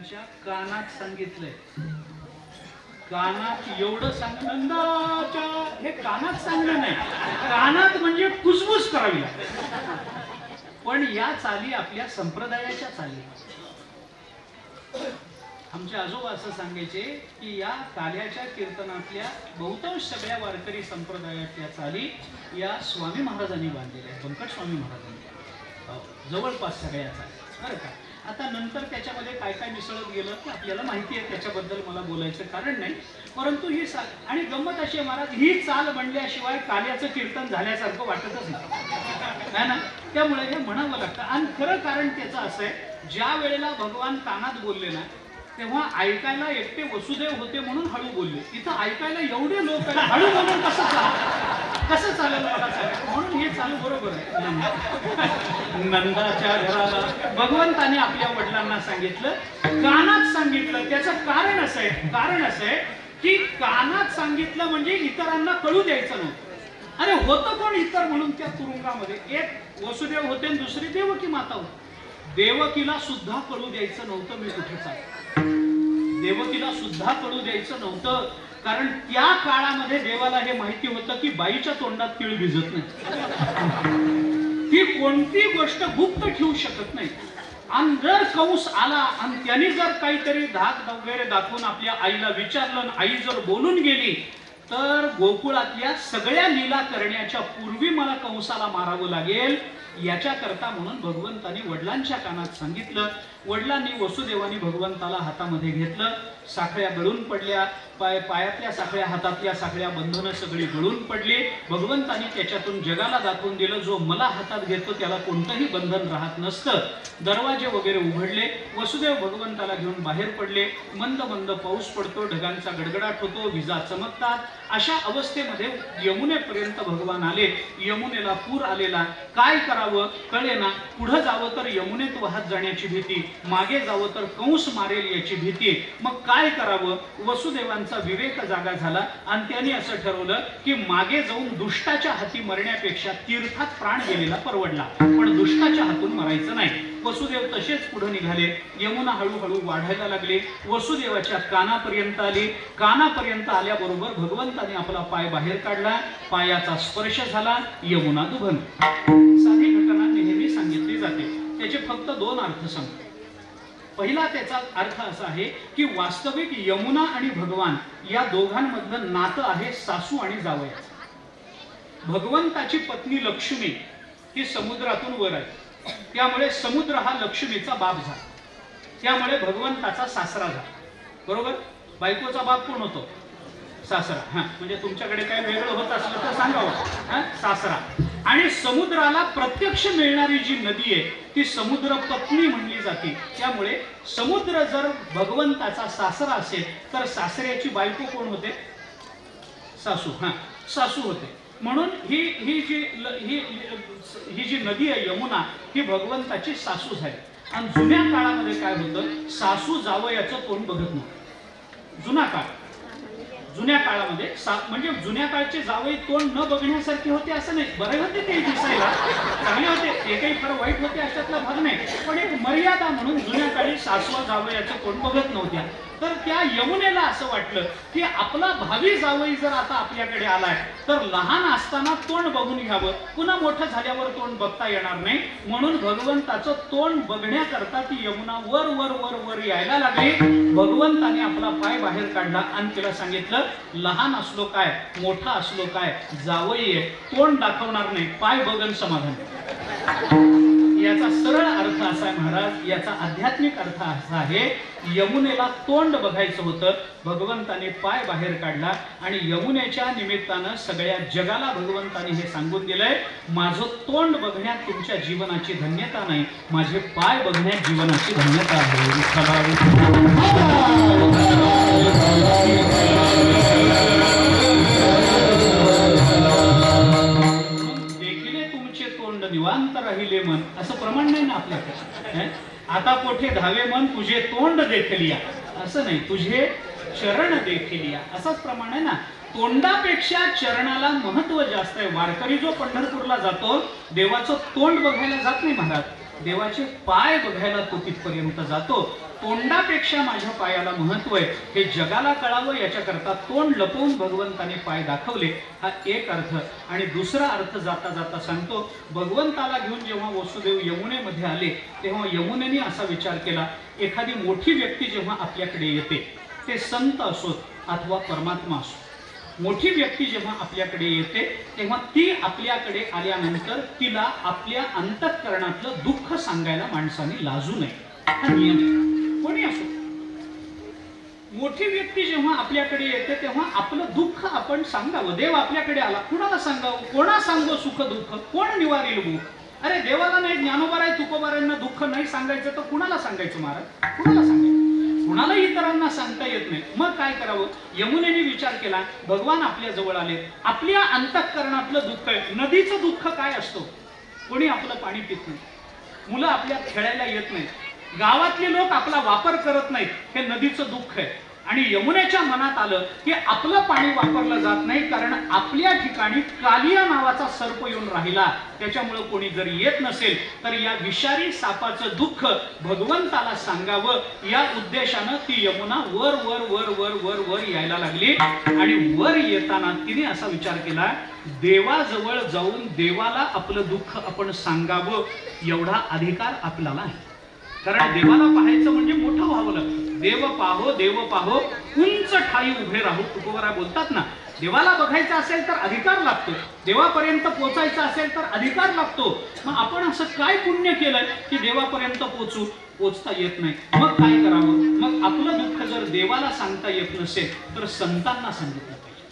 त्यांच्या कानात सांगितलंय. कानात एवढं सांगण्याच्या हे कानात सांगणं नाही. कानात म्हणजे कुसबुस करावी पण या चाली आपल्या संप्रदायाच्या चाली. आमचे आजोबा असं सांगायचे की या काल्याच्या कीर्तनातल्या बहुतांश सगळ्या वारकरी संप्रदायातल्या चाली या स्वामी महाराजांनी बांधलेल्या आहेत. व्यंकट स्वामी महाराजांनी जवळपास सगळ्या चाली. बरं का? आता नंतर त्याच्यामध्ये काय काय मिसळत गेलं ते आपल्याला माहिती आहे त्याच्याबद्दल मला बोलायचं कारण नाही. परंतु ही सा आणि गंमत अशी आहे महाराज ही चाल म्हणल्याशिवाय काल्याचं कीर्तन झाल्यासारखं वाटतच नाही. ना? त्यामुळे हे म्हणावं लागतं. आणि खरं कारण त्याचं असं आहे ज्या वेळेला भगवान कानात बोलले ना तेव्हा ऐकायला एकटे वसुदेव होते म्हणून हळू बोलले. इथं ऐकायला एवढे लोक हळू बोलून कसं कसं चालेल मला सांगा? म्हणून हे चालू बरोबर आहे. नंदाच्या घराला भगवंताने आपल्या वडिलांना सांगितलं कानात सांगितलं. त्याचं कारण असं आहे कारण असं आहे की कानात सांगितलं म्हणजे इतरांना कळू द्यायचं नव्हतं. अरे होतं कोण इतर म्हणून त्या तुरुंगामध्ये? एक वसुदेव होते आणि दुसरी देवकी माता होती. देवकीला सुद्धा कळू द्यायचं नव्हतं मी कुठे चालू देवकीला सुद्धा कळू द्यायचं नव्हतं. कारण त्या काळामध्ये देवाला हे माहिती होतं की बाईच्या तोंडात तीळ भिजत नाही. ती कोणती गोष्ट गुप्त ठेवू शकत नाही. आणि जर कंस आला आणि त्याने जर काहीतरी धाक वगैरे दाखवून आपल्या आईला विचारलं आणि आई जर बोलून गेली तर गोकुळातल्या सगळ्या लीला करण्याच्या पूर्वी मला कंसाला मारावं लागेल याच्याकरता म्हणून भगवंतानी वडिलांच्या कानात सांगितलं वडिलांनी वसुदेवानी भगवंताला हातामध्ये घेतलं साखळ्या गळून पडल्या पाय पायातल्या साखळ्या हातातल्या साखळ्या बंधनं सगळी गळून पडली. भगवंतानी त्याच्यातून जगाला दाखवून दिलं जो मला हातात घेतो त्याला कोणतंही बंधन राहत नसतं. दरवाजे वगैरे उघडले वसुदेव भगवंताला घेऊन बाहेर पडले. मंद मंद पाऊस पडतो ढगांचा गडगडाट होतो विजा चमकतात. अशा अवस्थेमध्ये यमुनेपर्यंत भगवान आले. यमुनेला पूर आलेला. काय करावं? कळेना. पुढं जावं तर यमुनेत वाहत जाण्याची भीती. मागे जावं तर कंस मारेल याची भीती मग काय करावं? वसुदेवांचा विवेक जागा झाला आणि त्यांनी असं ठरवलं की मागे जाऊन दुष्टाच्या हाती मरण्यापेक्षा तीर्थात प्राण गेलेला परवडला. पण दुष्टाच्या हातून मरायचं नाही. वसुदेव तसेच पुढे निघाले. यमुना हळूहळू वाढायला लागले. वसुदेवाच्या कानापर्यंत आली. कानापर्यंत आल्याबरोबर भगवंताने आपला पाय बाहेर काढला. पायाचा स्पर्श झाला. यमुना दुभन. साधी घटना नेहमी सांगितली जाते. त्याचे फक्त दोन अर्थ सांगतो पहिला त्याचा अर्थ असा आहे की वास्तविक यमुना आणि भगवान या दोघांमधलं नातं आहे सासू आणि जावयाचं भगवंताची पत्नी लक्ष्मी ही समुद्रातून वर आहे. त्यामुळे समुद्र हा लक्ष्मीचा बाप झाला. त्यामुळे भगवंताचा सासरा झाला. बरोबर? बायकोचा बाप कोण होतो? सासरा. हा म्हणजे तुमच्याकडे काय वेगळं होत असलं तर सांगावं. हां सासरा. आणि समुद्राला प्रत्यक्ष मिळणारी जी नदी आहे ती समुद्र पत्नी म्हणली जाते. त्यामुळे समुद्र जर भगवंताचा सासरा असेल तर सासऱ्याची बायको कोण होते? सासू. हा सासू होते. म्हणून ही ही जी ल- ही ही जी नदी आहे यमुना ही भगवंताची सासू झाली. आणि जुन्या काळामध्ये काय होतं? सासू जावं याचं कोण बघत नव्हतं. जुना काळ. जुन्या काळामध्ये म्हणजे जुन्या काळचे जावई तोंड न बघण्यासारखे होते असं नाही. बरे होते ते दिसायला. चांगले होते. ते काही फार वाईट होते अशातला भाग नाही. पण एक मर्यादा म्हणून जुन्या काळी सासवा जावयाचं तोंड बघत नव्हत्या. तर त्या यमुनेला असं वाटलं की आपला भावी जावई जर आता आपल्याकडे आलाय तर लहान असताना तोंड बघून घ्यावं. पुन्हा मोठं झाल्यावर तोंड बघता येणार नाही. म्हणून भगवंताचं तोंड बघण्याकरता ती यमुना वर वर वर वर यायला लागली. भगवंताने आपला पाय बाहेर काढला आणि तिला सांगितलं लहान असलो काय मोठा असलो काय जावई आहे. तोंड दाखवणार नाही. पाय बघन समाधान. याचा सरळ अर्थ असा आहे महाराज याचा आध्यात्मिक अर्थ असा आहे यमुनेला तोंड बघायचं होतं. भगवंताने पाय बाहेर काढला आणि यमुनेच्या निमित्तानं सगळ्या जगाला भगवंताने हे सांगून दिलंय माझं तोंड बघण्यात तुमच्या जीवनाची धन्यता नाही माझे पाय बघण्यात जीवनाची धन्यता आहे. देखील तुमचे तोंड निवांत राहिले मन असं प्रमाण नाही ना आपल्याकडे आता कोठे धावे मन तुझे तोंड देखलिया असं नाही तुझे चरण देखलिया असंच प्रमाण आहे ना. तोंडापेक्षा चरणाला महत्त्व जास्त आहे. वारकरी जो पंढरपूरला जातो देवाचं तोंड बघायला जात नाही महाराज. देवाचे पाय बघायला तो तिथपर्यंत जातो. तोंडापेक्षा माझ्या पायाला महत्त्व आहे. हे जगाला कळावं याच्याकरता तोंड लपवून भगवंताने पाय दाखवले हा एक अर्थ. आणि दुसरा अर्थ जाता जाता सांगतो भगवंताला घेऊन जेव्हा वसुदेव यमुनेमध्ये आले तेव्हा यमुनेने असा विचार केला एखादी मोठी व्यक्ती जेव्हा आपल्याकडे येते ते संत असोत अथवा परमात्मा असो मोठी व्यक्ती जेव्हा आपल्याकडे येते तेव्हा ती आपल्याकडे आल्यानंतर तिला आपल्या अंतःकरणातलं दुःख सांगायला माणसाने लाजू नये. नियम आहे. कोणी असो. मोठी व्यक्ती जेव्हा आपल्याकडे येते तेव्हा आपलं दुःख आपण सांगावं. देव आपल्याकडे आला कुणाला सांगावं? कोणा सांगो सुख दुःख? कोण निवारील मुख अरे देवाला नाही ज्ञानोबाराय तुकोबारायांना दुःख नाही सांगायचं तर कुणाला सांगायचं महाराज? कुणाला सांगायचं? कुणाला इतरांना सांगता येत नाही. मग काय करावं? यमुनेने विचार केला भगवान आपल्या जवळ आले. आपल्या अंतःकरणातलं दुःख आहे. नदीचं दुःख काय असतो? कोणी आपलं पाणी पित नाही. मुलं आपल्या खेळायला येत नाही. गावातले लोक आपला वापर करत नाहीत हे नदीचं दुःख आहे. आणि यमुनेच्या मनात आलं की आपलं पाणी वापरलं जात नाही कारण आपल्या ठिकाणी कालिया नावाचा सर्प येऊन राहिला. त्याच्यामुळं कोणी जर येत नसेल तर या विषारी सापाचं दुःख भगवंताला सांगावं. या उद्देशानं ती यमुना वर वर वर वर वर वर यायला लागली. आणि वर येताना तिने असा विचार केला देवाजवळ जाऊन देवाला आपलं दुःख आपण सांगावं एवढा अधिकार आपल्याला आहे. कारण देवाला पाहायचं म्हणजे मोठं व्हावं लागतं. देव पाहो देव पाहो उंच ठाई उभे राहू तुकोबरा बोलतात ना. देवाला बघायचं असेल तर अधिकार लागतो. देवापर्यंत पोचायचं असेल तर अधिकार लागतो. मग आपण असं काय पुण्य केलंय की देवापर्यंत पोचू? पोचता येत नाही. मग काय करावं? मग आपलं दुःख जर देवाला सांगता येत नसेल तर संतांना सांगितलं पाहिजे.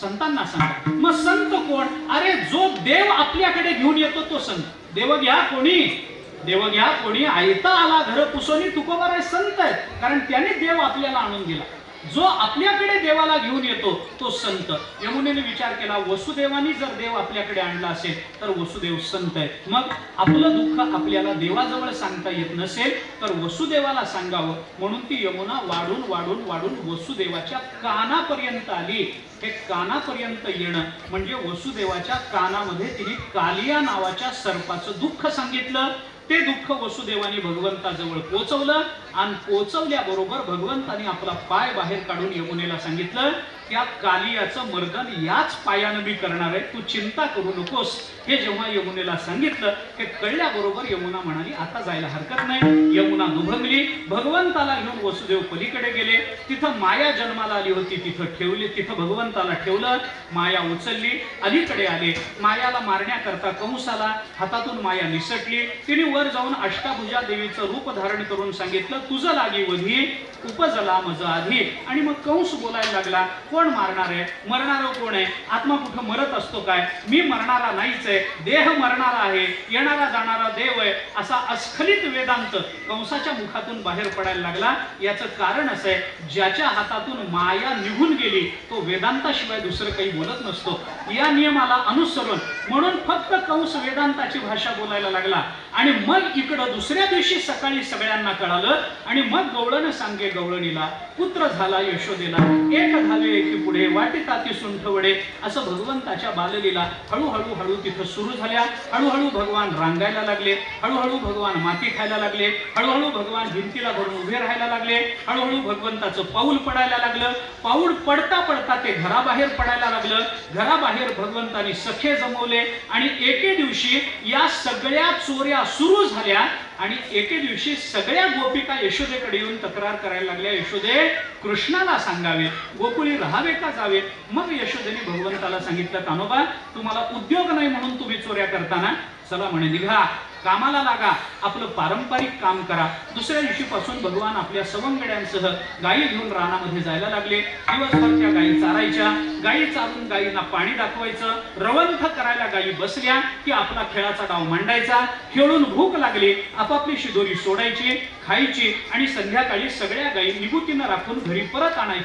संतांना सांगा. मग संत कोण? अरे जो देव आपल्याकडे घेऊन येतो तो संत. देव घ्या कोणी? देव घ्या कोणी आयता आला घर पुसोनी तुकोबार संत आहेत. कारण त्याने देव आपल्याला आणून दिला. जो आपल्याकडे देवाला घेऊन येतो तो संत. यमुनेने विचार केला वसुदेवानी जर देव आपल्याकडे आणला असेल तर वसुदेव संत आहे मग आपलं दुःख आपल्याला देवाजवळ सांगता येत नसेल तर वसुदेवाला सांगावं. म्हणून ती यमुना वाढून वाढून वाढून वसुदेवाच्या कानापर्यंत आली. हे कानापर्यंत येणं म्हणजे वसुदेवाच्या कानामध्ये तिने कालिया नावाच्या सर्पाचं दुःख सांगितलं. ते दुःख वसुदेवाने भगवंताजवळ पोचवलं. आणि पोचवल्याबरोबर भगवंताने आपला पाय बाहेर काढून यमुनेला सांगितलं त्या कालियाचं मर्दन याच पायानं मी करणार आहे. तू चिंता करू नकोस. हे जेव्हा यमुनेला सांगितलं हे कळल्याबरोबर यमुना म्हणाली आता जायला हरकत नाही. यमुना दुभंगली भगवंताला घेऊन वसुदेव पलीकडे गेले. तिथं माया जन्माला आली होती तिथं ठेवली तिथं भगवंताला ठेवलं. माया उचलली अलीकडे आले. मायाला मारण्याकरता कंसाला हातातून माया निसटली. तिने वर जाऊन अष्टाभुजा देवीचं रूप धारण करून सांगितलं तुझं लागी वधी उपजला मज आधी. आणि मग कंस बोलायला लागला कोण मारणार आहे? मरणार कोण आहे? आत्मा कुठं मरत असतो काय? मी मरणारा नाहीच आहे. देह मरणारा आहे. येणारा जाणारा देव आहे. असा अस्खलित वेदांत कंसाच्या मुखातून बाहेर पडायला लागला. याचं कारण असं आहे ज्याच्या हातातून माया निघून गेली तो वेदांताशिवाय दुसरं काही बोलत नसतो. या नियमाला अनुसरून म्हणून फक्त कंस वेदांताची भाषा बोलायला लागला. आणि मग इकडं दुसऱ्या दिवशी सकाळी सगळ्यांना कळालं आणि मग गवळण सांगे गवळणीला पुत्र झाला यशोदेला एक झाले एकी पुढे वाटे ताती सुंठवडे. असं भगवंताच्या बाललीला हळूहळू हळू तिथं सुरू झाल्या. हळूहळू भगवान रांगायला लागले. हळूहळू भगवान माती खायला लागले. हळूहळू भगवान भिंतीला भरून उभे राहायला लागले. हळूहळू भगवंताचं पाऊल पडायला लागलं. पाऊल पडता पडता ते घराबाहेर पडायला लागलं. घराबाहेर भगवंतानी सखे जमवले आणि एके दिवशी या सगळ्या चोऱ्या सुरू झाल्या. आणि एके दिवशी सगळ्या गोपिका यशोदेकडे येऊन तक्रार करायला लागल्या. यशोदे कृष्णाला सांगावे गोकुळी राहावे का जावे? मग यशोदेने भगवंताला सांगितलं कानोबा तुम्हाला उद्योग नाही म्हणून तुम्ही चोऱ्या करताना. चला म्हणे निघा. कामाला लागा आपलं पारंपरिक काम करा. दुसऱ्या दिवशीपासून भगवान आपल्या सवंगड्यांसह गायी घेऊन रानामध्ये जायला लागले. दिवसभर त्या गायी चारायच्या. गायी चारून गायींना पाणी दाखवायचं. रवंथ करायला गायी बसल्या की आपला खेळाचा डाव मांडायचा. खेळून भूक लागली. आपापली शिदोरी सोडायची खायची आणि संध्याकाळी सगळ्या गायी निगुतीनं राखून घरी परत आणायच्या.